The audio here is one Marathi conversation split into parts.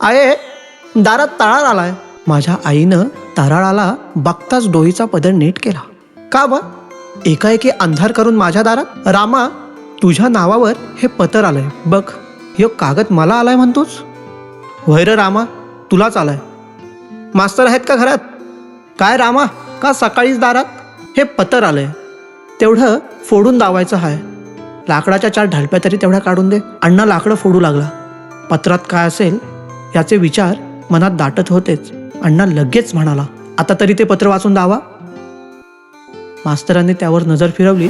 आहे दारात तळाळ आलाय. माझ्या आईनं तराळाला बघताच डोईचा पदर नीट केला. का ब? एकाएकी अंधार करून माझ्या दारात? रामा तुझ्या नावावर हे पत्र आलंय. बघ यो कागद मला आलाय म्हणतोस? वैर रामा तुलाच आलाय. मास्तर आहेत का घरात? काय रामा का सकाळीच दारात हे पत्र आलंय? तेवढं फोडून दावायचं आहे लाकडाच्या चार ढालप्या तरी तेवढ्या काढून दे. अण्णा लाकडं फोडू लागला. पत्रात काय असेल त्याचे विचार मनात दाटत होतेच. अण्णा लगेच म्हणाला आता तरी ते पत्र वाचून दावा. मास्तरांनी त्यावर नजर फिरवली.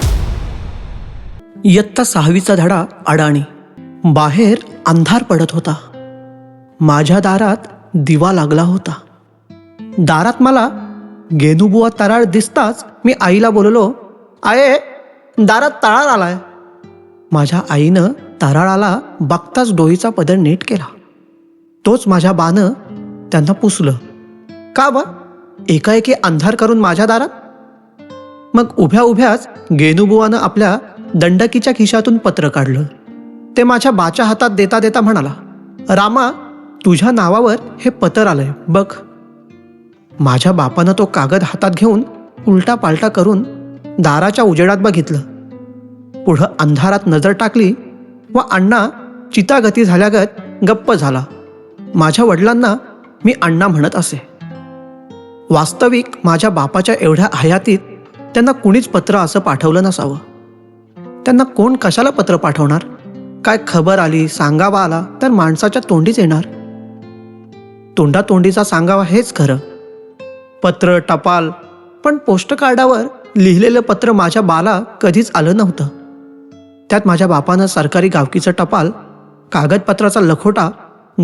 इयत्ता सहावीचा धडा अडाणी. बाहेर अंधार पडत होता. माझ्या दारात दिवा लागला होता. दारात मला गेनुबुवा तराळ दिसताच मी आईला बोललो आये दारात तळाळ आलाय. माझ्या आईनं तराळाला बघताच डोईचा पदर नीट केला. तोच माझ्या बानं त्यांना पुसलं. का बा? एकाएकी अंधार करून माझ्या दारात? मग उभ्या उभ्याच गेनुबुवानं आपल्या दंडकीच्या खिशातून पत्र काढलं. ते माझ्या बाच्या हातात देता देता म्हणाला रामा तुझ्या नावावर हे पत्र आलंय बघ. माझ्या बापानं तो कागद हातात घेऊन उलटा पालटा करून दाराच्या उजेडात बघितलं. पुढं अंधारात नजर टाकली व अण्णा चितागती झाल्यागत गप्प झाला. माझ्या वडिलांना मी अण्णा म्हणत असे. वास्तविक माझ्या बापाच्या एवढ्या हयातीत त्यांना कुणीच पत्र असं पाठवलं नसावं. त्यांना कोण कशाला पत्र पाठवणार? काय खबर आली सांगावा आला तर माणसाच्या तोंडीच येणार. तोंडातोंडीचा सांगावा हेच खरं. पत्र टपाल पण पोस्टकार्डावर लिहिलेलं पत्र माझ्या बाला कधीच आलं नव्हतं. त्यात माझ्या बापानं सरकारी गावकीचं टपाल कागदपत्राचा लखोटा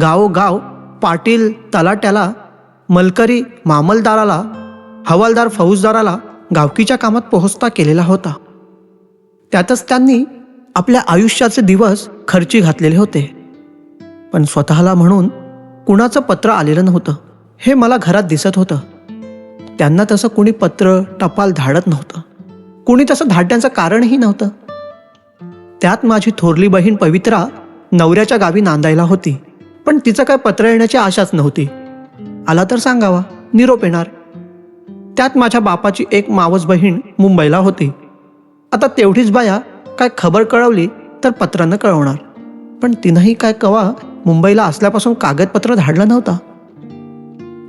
गावोगाव पाटील तलाट्याला मलकरी मामलदाराला हवालदार फौजदाराला गावकीच्या कामात पोहोचता केलेला होता. त्यातच त्यांनी आपल्या आयुष्याचे दिवस खर्ची घातलेले होते. पण स्वतःला म्हणून कुणाचं पत्र आलेलं नव्हतं हे मला घरात दिसत होतं. त्यांना तसं कुणी पत्र टपाल धाडत नव्हतं. कुणी तसं धाडण्याचं कारणही नव्हतं. त्यात माझी थोरली बहीण पवित्रा नवऱ्याच्या गावी नांदायला होती. पण तिचं काय पत्र येण्याची आशाच नव्हती. आला तर सांगावा निरोप येणार. त्यात माझ्या बापाची एक मावस बहीण मुंबईला होती. आता तेवढीच बाया काय खबर कळवली तर पत्रानं कळवणार. पण तिनंही काय कवा मुंबईला असल्यापासून कागदपत्र धाडलं नव्हता.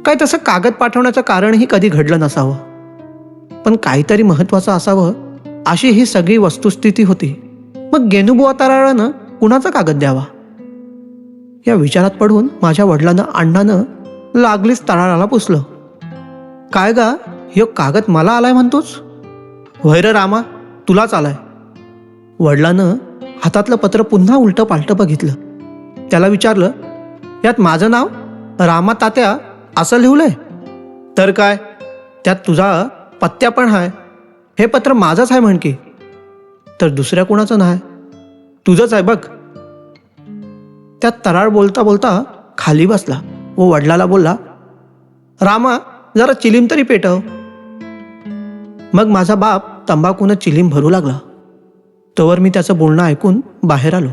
काय तसं कागद पाठवण्याचं कारणही कधी घडलं नसावं. पण काहीतरी महत्वाचं असावं अशी ही सगळी वस्तुस्थिती होती. मग गेनुबुवा तराळानं कुणाचा कागद द्यावा? या विचारात पडून माझ्या वडिलांना अण्णानं लागलीच तळाळाला पुसलं. काय गा ह्यो कागद मला आलाय म्हणतोच वैर रामा तुलाच आलाय. वडिलानं हातातलं पत्र पुन्हा उलटं पालटं बघितलं. त्याला विचारलं यात माझं नाव? रामा तात्या असं लिहिलंय? तर काय? त्यात तुझा पत्त्या पण आहे हे पत्र माझंच आहे म्हण की. तर दुसऱ्या कुणाचं नाही? तुझंच आहे बघ. त्यात तराळ बोलता बोलता खाली बसला व वडिलाला बोलला रामा जरा चिलीम तरी पेटव. मग माझा बाप तंबाखूनं चिलीम भरू लागला. तोवर मी त्याचं बोलणं ऐकून बाहेर आलो.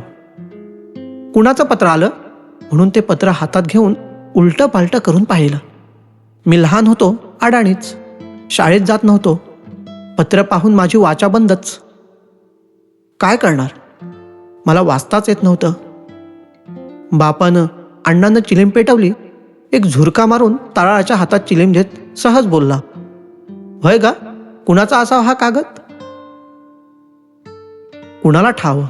कुणाचं पत्र आलं? म्हणून ते पत्र हातात घेऊन उलटं पालटं करून पाहिलं. मी लहान होतो अडाणीच. शाळेत जात नव्हतो. पत्र पाहून माझी वाचा बंदच. काय करणार? मला वाचताच येत नव्हतं. बापानं अण्णानं चिलीम पेटवली. एक झुरका मारून तळाच्या हातात चिलीम घेत सहज बोलला होय गा कुणाचा असावा हा कागद? कुणाला ठाव?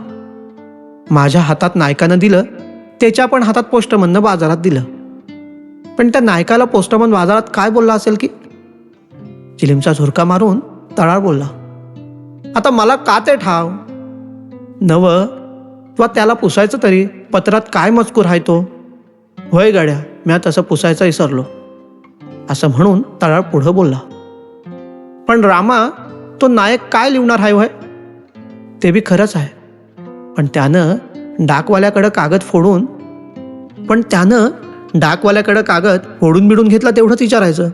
माझ्या हातात नायकानं दिलं त्याच्या पण हातात पोस्टमननं बाजारात दिलं. पण त्या नायकाला पोस्टमन बाजारात काय बोलला असेल की? चिलीमचा झुरका मारून तळाळ बोलला आता मला का ते ठाव? नव किंवा त्याला पुसायचं तरी पत्रात काय मजकूर आहे तो? होय गाड्या म्या तसं पुसायचं विसरलो. असं म्हणून तळाळ पुढं बोलला. पण रामा तो नायक काय लिहणार आहे होय? ते बी खरंच आहे. पण त्यानं डाकवाल्याकडं कागद फोडून पण त्यानं डाकवाल्याकडं कागद फोडून बिडून घेतला तेवढंच विचारायचं.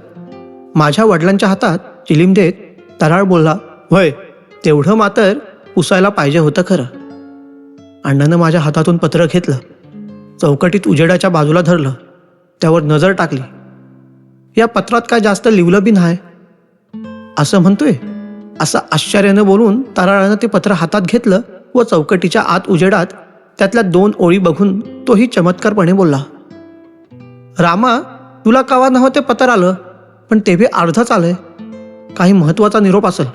माझ्या वडिलांच्या हातात चिलीम देत तराळ बोलला होय तेवढं मात्र पुसायला पाहिजे होतं खरं. अण्णानं माझ्या हातातून पत्र घेतलं. चौकटीत उजेडाच्या बाजूला धरलं. त्यावर नजर टाकली. या पत्रात काय जास्त लिवलं बी नाही. असं म्हणतोय. असं आश्चर्यानं बोलून ताराळानं ते पत्र हातात घेतलं व चौकटीच्या आत उजेडात त्यातल्या दोन ओळी बघून तोही चमत्कारपणे बोलला. रामा तुला कवा नव्हं ते पत्र आलं पण ते बी अर्धच आलंय. काही महत्त्वाचा निरोप असेल.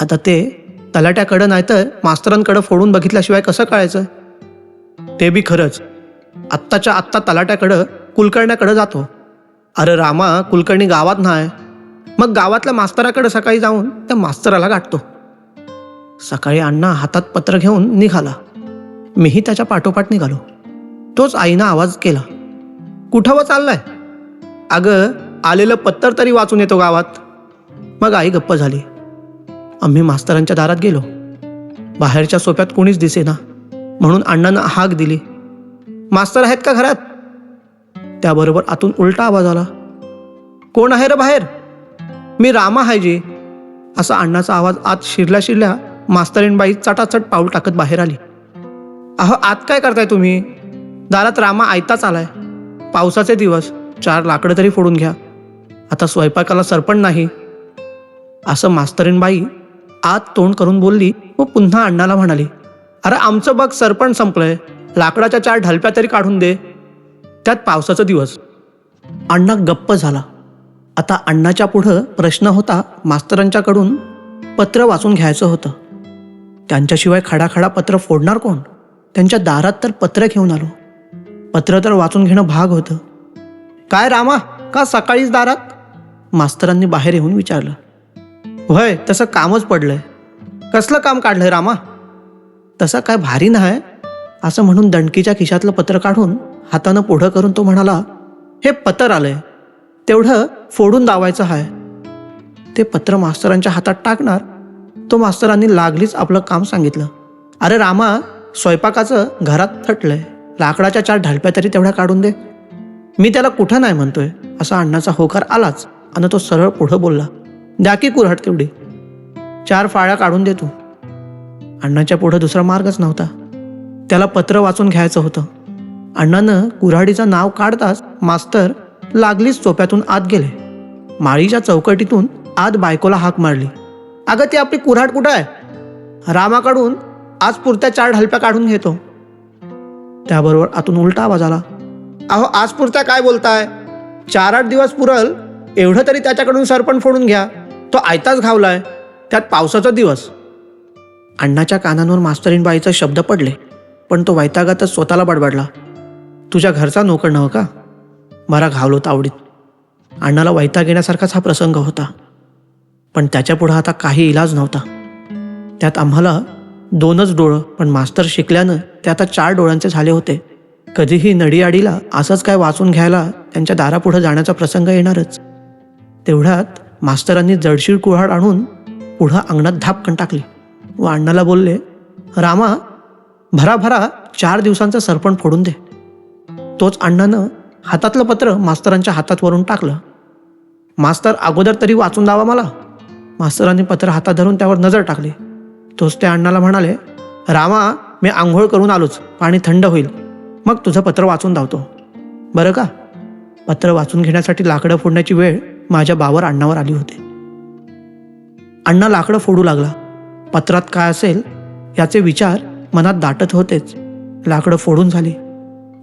आता ते तलाट्याकडं नाही तर मास्तरांकडं फोडून बघितल्याशिवाय कसं कळायचं? ते बी खरंच. आत्ताच्या आत्ता तलाट्याकडं कुलकर्ण्याकडं जातो. अरे रामा कुलकर्णी गावात नाही. मग गावातल्या मास्तराकडे सकाळी जाऊन त्या मास्तराला गाठतो. सकाळी अण्णा हातात पत्र घेऊन निघाला. मीही त्याच्या पाठोपाठ निघालो. तोच आईनं आवाज केला. कुठं व चाललाय? अगं आलेलं पत्तर तरी वाचून येतो गावात. मग आई गप्प झाली. आम्ही मास्तरांच्या दारात गेलो. बाहेरच्या सोप्यात कोणीच दिसेना म्हणून अण्णांना हाक दिली. मास्तर आहेत का घरात? त्याबरोबर आतून उलटा आवाज आला. कोण आहे रे बाहेर? मी रामा आहे जी. असा अण्णाचा आवाज आत शिरल्या शिरल्या मास्तरीणबाई चटाचट पाऊल टाकत बाहेर आली. अहो आत काय करताय तुम्ही? दारात रामा आयताच आलाय. पावसाचे दिवस चार लाकडं तरी फोडून घ्या. आता स्वयंपाकाला सरपण नाही. असं मास्तरीणबाई आत तोंड करून बोलली व पुन्हा अण्णाला म्हणाली अरे आमचं बघ सरपण संपलंय लाकडाच्या चार ढलप्या तरी काढून दे. त्यात पावसाचा दिवस. अण्णा गप्प झाला. आता अण्णाच्या पुढं प्रश्न होता मास्तरांच्याकडून पत्र वाचून घ्यायचं होतं. त्यांच्याशिवाय खडाखडा पत्र फोडणार कोण? त्यांच्या दारात तर पत्र घेऊन आलो. पत्र तर वाचून घेणं भाग होतं. काय रामा का सकाळीच दारात? मास्तरांनी बाहेर येऊन विचारलं. व्हय तसं कामच पडलंय. कसलं काम काढलंय रामा? तसं काय भारी नाही असं म्हणून दणकीच्या खिशातलं पत्र काढून हातानं पुढं करून तो म्हणाला हे पत्र आलंय. तेवढं फोडून दावायचं आहे ते पत्र मास्तरांच्या हातात टाकणार तो मास्तरांनी लागलीच आपलं काम सांगितलं. अरे रामा स्वयंपाकाचं घरात थटलंय. लाकडाच्या चार ढालप्या तरी तेवढ्या काढून दे. मी त्याला कुठं नाही म्हणतोय असा अण्णाचा होकार आलाच आणि तो सरळ पुढं बोलला द्या की कुऱ्हाड तेवढी चार फाळ्या काढून देतो अण्णाच्या पुढं दुसरा मार्गच नव्हता. त्याला पत्र वाचून घ्यायचं होतं. अण्णानं कुऱ्हाडीचं नाव काढताच मास्तर लागलीच चोप्यातून आत गेले. माळीच्या चौकटीतून आत बायकोला हाक मारली. अगं ती आपली कुऱ्हाड कुठं आहे? रामाकडून आज पुरत्या चार ढलप्या काढून घेतो. त्याबरोबर आतून उलटा आवाज आला. अहो आज पुरत्या काय बोलताय? चार आठ दिवस पुरल एवढं तरी त्याच्याकडून सरपण फोडून घ्या. तो आयताच घावलाय. त्यात पावसाचा दिवस. अण्णाच्या कानांवर मास्तरीनबाईचा शब्द पडले पण तो वैतागातच स्वतःला बडबडला. तुझ्या घरचा नोकर नव का? मला घावलो तावडीत. अण्णाला वैताग येण्यासारखाच हा प्रसंग होता. पण त्याच्यापुढं आता काही इलाज नव्हता. त्यात आम्हाला दोनच डोळं पण मास्तर शिकल्यानं ते आता चार डोळ्यांचे झाले होते. कधीही नडीआडीला असंच काय वाचून घ्यायला त्यांच्या दारापुढं जाण्याचा प्रसंग येणारच. तेवढ्यात मास्तरांनी जडशीर कुऱ्हाड आणून पुढं अंगणात धापकन टाकली. व अण्णाला बोलले रामा भराभरा चार दिवसांचं सरपण फोडून दे. तोच अण्णानं हातातलं पत्र मास्तरांच्या हातात वरून टाकलं. मास्तर अगोदर तरी वाचून दावा मला. मास्तरांनी पत्र हातात धरून त्यावर नजर टाकली. तोच त्या अण्णाला म्हणाले रामा मी आंघोळ करून आलोच पाणी थंड होईल. मग तुझं पत्र वाचून धावतो. बरं का? पत्र वाचून घेण्यासाठी लाकडं फोडण्याची वेळ माझ्या बावर अण्णावर आली होती. अण्णा लाकडं फोडू लागला. पत्रात काय असेल याचे विचार मनात दाटत होतेच. लाकडं फोडून झाली.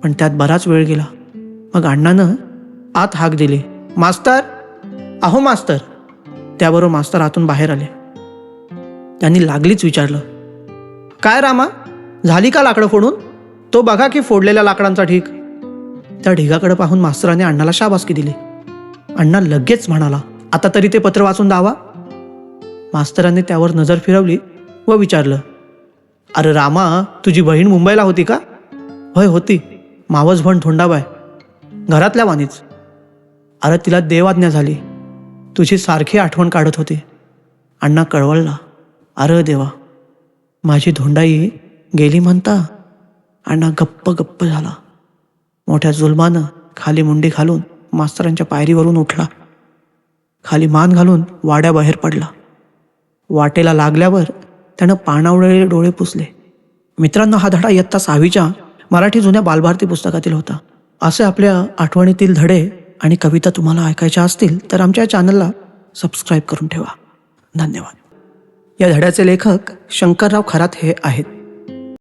पण त्यात बराच वेळ गेला. मग अण्णानं आत हाक दिली. मास्तर! अहो मास्तर! त्याबरोबर मास्तर आतून बाहेर आले. त्यांनी लागलीच विचारलं. काय रामा? झाली का लाकडं फोडून? तो बघा की फोडलेल्या लाकडांचा ढीग. त्या ढिगाकडे पाहून मास्तराने अण्णाला शाबासकी दिली. अण्णा लगेच म्हणाला आता तरी ते पत्र वाचून दावा. मास्तरांनी त्यावर नजर फिरवली व विचारलं अरे रामा तुझी बहीण मुंबईला होती का? होय होती. मावस भण धोंडाबाय घरातल्या वाणीच. अरे तिला देवाज्ञा झाली. तुझी सारखी आठवण काढत होती. अण्णा कळवळला अरे देवा माझी धोंडाई गेली म्हणता? अण्णा गप्प गप्प झाला. मोठ्या जुलमानं खाली मुंडी घालून मास्तरांच्या पायरीवरून उठला. खाली मान घालून वाड्याबाहेर पडला. वाटेला लागल्यावर त्यानं पाणावलेले डोळे पुसले. मित्रांनो हा धडा इयत्ता सहावीच्या मराठी जुन्या बालभारती पुस्तकातील होता. असे आपल्या आठवणीतील धडे आणि कविता तुम्हाला ऐकायच्या असतील तर आमच्या चॅनलला सबस्क्राईब करून ठेवा. धन्यवाद. या धड्याचे लेखक शंकरराव खरात हे आहेत.